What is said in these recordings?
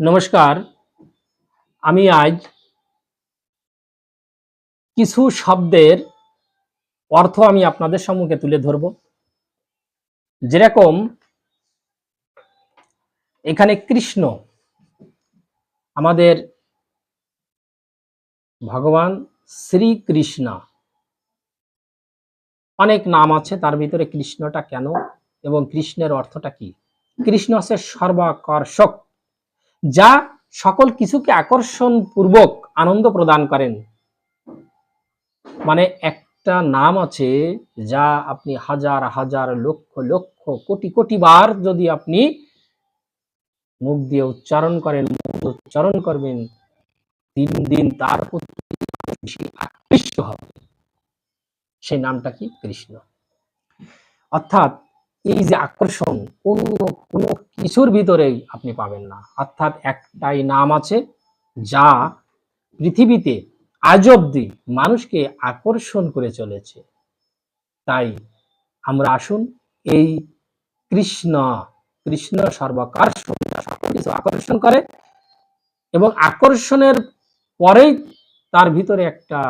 নমস্কার। আমি আজ কিছু শব্দের অর্থ আমি আপনাদের সম্মুখে তুলে ধরব। যেরকম এখানে কৃষ্ণ আমাদের ভগবান শ্রীকৃষ্ণ। অনেক নাম আছে, তার ভিতরে কৃষ্ণটা কেন এবং কৃষ্ণের অর্থটা কি? কৃষ্ণ হচ্ছে সর্বাকর্ষক। যা সকল কিছুকে আকর্ষণ পূর্বক আনন্দ প্রদান করেন। মানে একটা নাম আছে যা আপনি হাজার হাজার, লক্ষ লক্ষ, কোটি কোটি বার যদি আপনি মুখ দিয়ে উচ্চারণ করেন উচ্চারণ করবেন, দিন দিন তার প্রতি আকৃষ্ট হবে। সেই নামটা কি? কৃষ্ণ। অর্থাৎ এই যে আকর্ষণ অন্য কোনো কিছুর ভিতরেই আপনি পাবেন না। অর্থাৎ একটাই নাম আছে যা পৃথিবীতে আজ অব্দি মানুষকে আকর্ষণ করে চলেছে। তাই আমরা আসুন এই কৃষ্ণ কৃষ্ণ সকল কিছু আকর্ষণ করে এবং আকর্ষণের পরেই তার ভিতরে একটা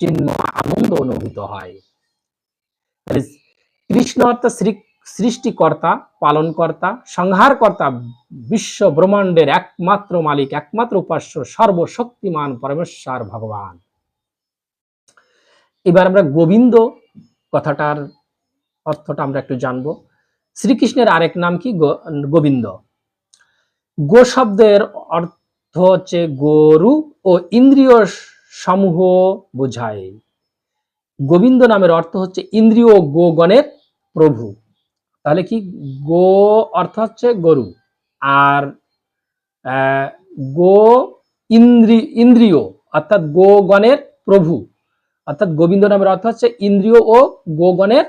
চিহ্ন, আনন্দ অনুভূত হয়। কৃষ্ণ অর্থাৎ সৃষ্টিকর্তা, পালনকর্তা, সংহারকর্তা বিশ্ব ব্রহ্মাণ্ডের একমাত্র মালিক, একমাত্র উপাস্য, সর্বশক্তিমান পরমেশ্বর ভগবান। এবার আমরা গোবিন্দ কথাটার অর্থটা আমরা একটু জানব। শ্রীকৃষ্ণের আরেক নাম কি? গোবিন্দ। গো শব্দের অর্থ হচ্ছে গরু ও ইন্দ্রিয় সমূহ বোঝায়। গোবিন্দ নামের অর্থ হচ্ছে ইন্দ্রিয় গোগণের প্রভু। তাহলে কি গো অর্থ হচ্ছে গরু, আর গো ইন্দ্রি, ইন্দ্রিয়, অর্থাৎ গোগণের প্রভু। অর্থাৎ গোবিন্দ নামের অর্থ হচ্ছে ইন্দ্রিয় ও গোগণের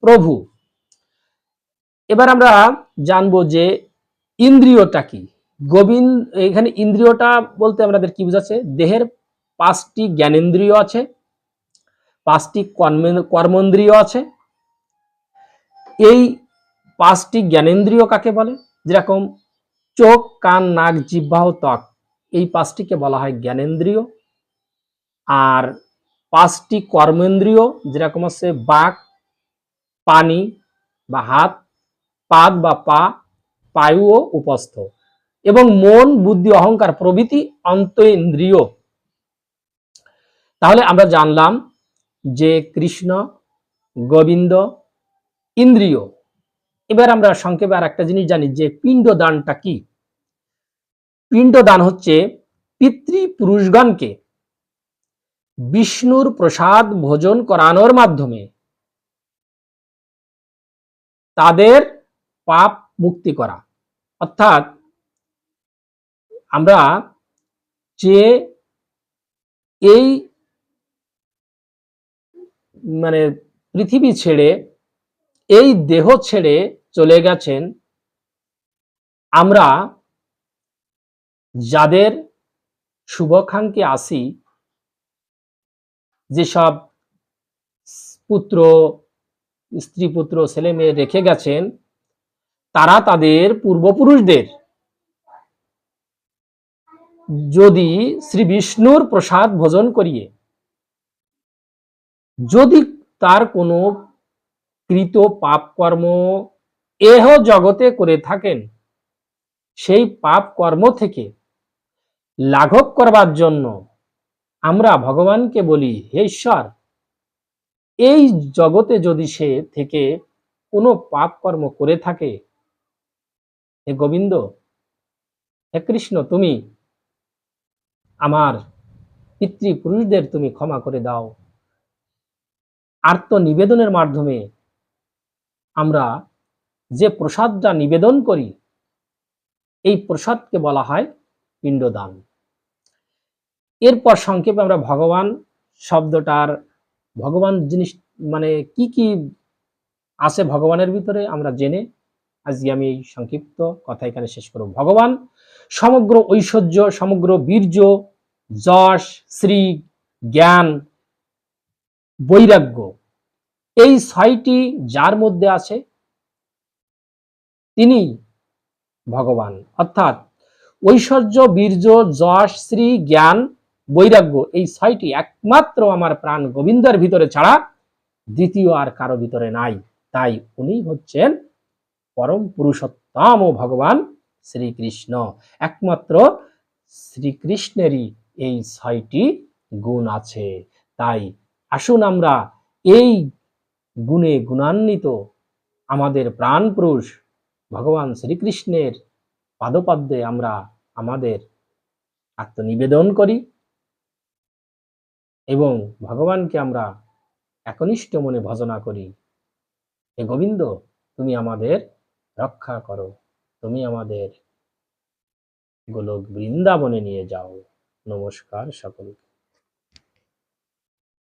প্রভু। এবার আমরা জানব যে ইন্দ্রিয়টা কি? গোবিন্দ, এখানে ইন্দ্রিয়টা বলতে আমাদের কি বোঝাচ্ছে? দেহের পাঁচটি জ্ঞানেন্দ্রিয় আছে, পাঁচটি কর্মে- কর্মেন্দ্রিয় আছে এই পাঁচটি জ্ঞানেন্দ্রিয় কাকে বলে? যেরকম চোখ, কান, নাক, জিহ্বা ও ত্বক। এই পাঁচটিকে বলা হয় জ্ঞানেন্দ্রিয়। আর পাঁচটি কর্মেন্দ্রিয়, যেরকম হচ্ছে বাক, পানি বা হাত, পাদ বা পা পায়ু ও উপস্থ। এবং মন, বুদ্ধি, অহংকার প্রভৃতি অন্তইন্দ্রিয়। তাহলে আমরা জানলাম যে কৃষ্ণ, গোবিন্দ ইন্দ্রিয়। এবার আমরা সংক্ষেপে আর একটা জিনিস জানি যে পিণ্ডদানটা কি? পিণ্ডদান হচ্ছে পিতৃপুরুষগণকে বিষ্ণুর প্রসাদ ভোজন করানোর মাধ্যমে তাদের পাপ মুক্তি করা। অর্থাৎ আমরা যে এই মানে পৃথিবী ছেড়ে এই দেহ ছেড়ে চলে গেছেন আমরা যাদের শুভকাঙ্ক্ষী আসি, যেসব পুত্র, স্ত্রী পুত্র, ছেলে মেয়ে রেখে গেছেন, তারা তাদের পূর্বপুরুষদের যদি শ্রী বিষ্ণুর প্রসাদ ভোজন করিয়ে, যদি তার কোনো কৃত পাপ কর্ম এহ জগতে করে থাকেন। সেই পাপ কর্ম থেকে লাঘব করবার জন্য আমরা ভগবানকে বলি, হে ঈশ্বর, এই জগতে যদি সে থেকে কোনো পাপ কর্ম করে থাকে, হে গোবিন্দ, হে কৃষ্ণ, তুমি আমার পিতৃপুরুষদের তুমি ক্ষমা করে দাও। আর্ত নিবেদনের মাধ্যমে আমরা যে প্রসাদটা নিবেদন করি, এই প্রসাদকে বলা হয় পিণ্ডদান। এরপর সংক্ষেপে আমরা ভগবান শব্দটার, ভগবান জিনিস মানে কি কি আছে ভগবানের ভিতরে আমরা জেনে আজকে আমি এই সংক্ষিপ্ত কথা এখানে শেষ করব। ভগবান সমগ্র ঐশ্বর্য, সমগ্র বীর্য, যশ, শ্রী, জ্ঞান, বৈরাগ্য এই ছয়টি যার মধ্যে আছে, তিনি ভগবান। অর্থাৎ ঐশ্বর্য, বীর্য, যশ, শ্রী, জ্ঞান, বৈরাগ্য এই ছয়টি একমাত্র আমার প্রাণ গোবিন্দের ভিতরে ছাড়া দ্বিতীয় আর কারও ভিতরে নাই। তাই উনি হচ্ছেন পরম পুরুষোত্তম ও ভগবান শ্রীকৃষ্ণ। একমাত্র শ্রীকৃষ্ণেরই এই ছয়টি গুণ আছে। তাই আসুন আমরা এই গুণে গুণান্বিত আমাদের প্রাণ পুরুষ ভগবান শ্রীকৃষ্ণের পাদপদ্মে আমরা আমাদের আত্মনিবেদন করি এবং ভগবানকে আমরা একনিষ্ঠ মনে ভজনা করি। হে গোবিন্দ, তুমি আমাদের রক্ষা করো। তুমি আমাদের গোলক বৃন্দাবনে নিয়ে যাও। নমস্কার সকলকে।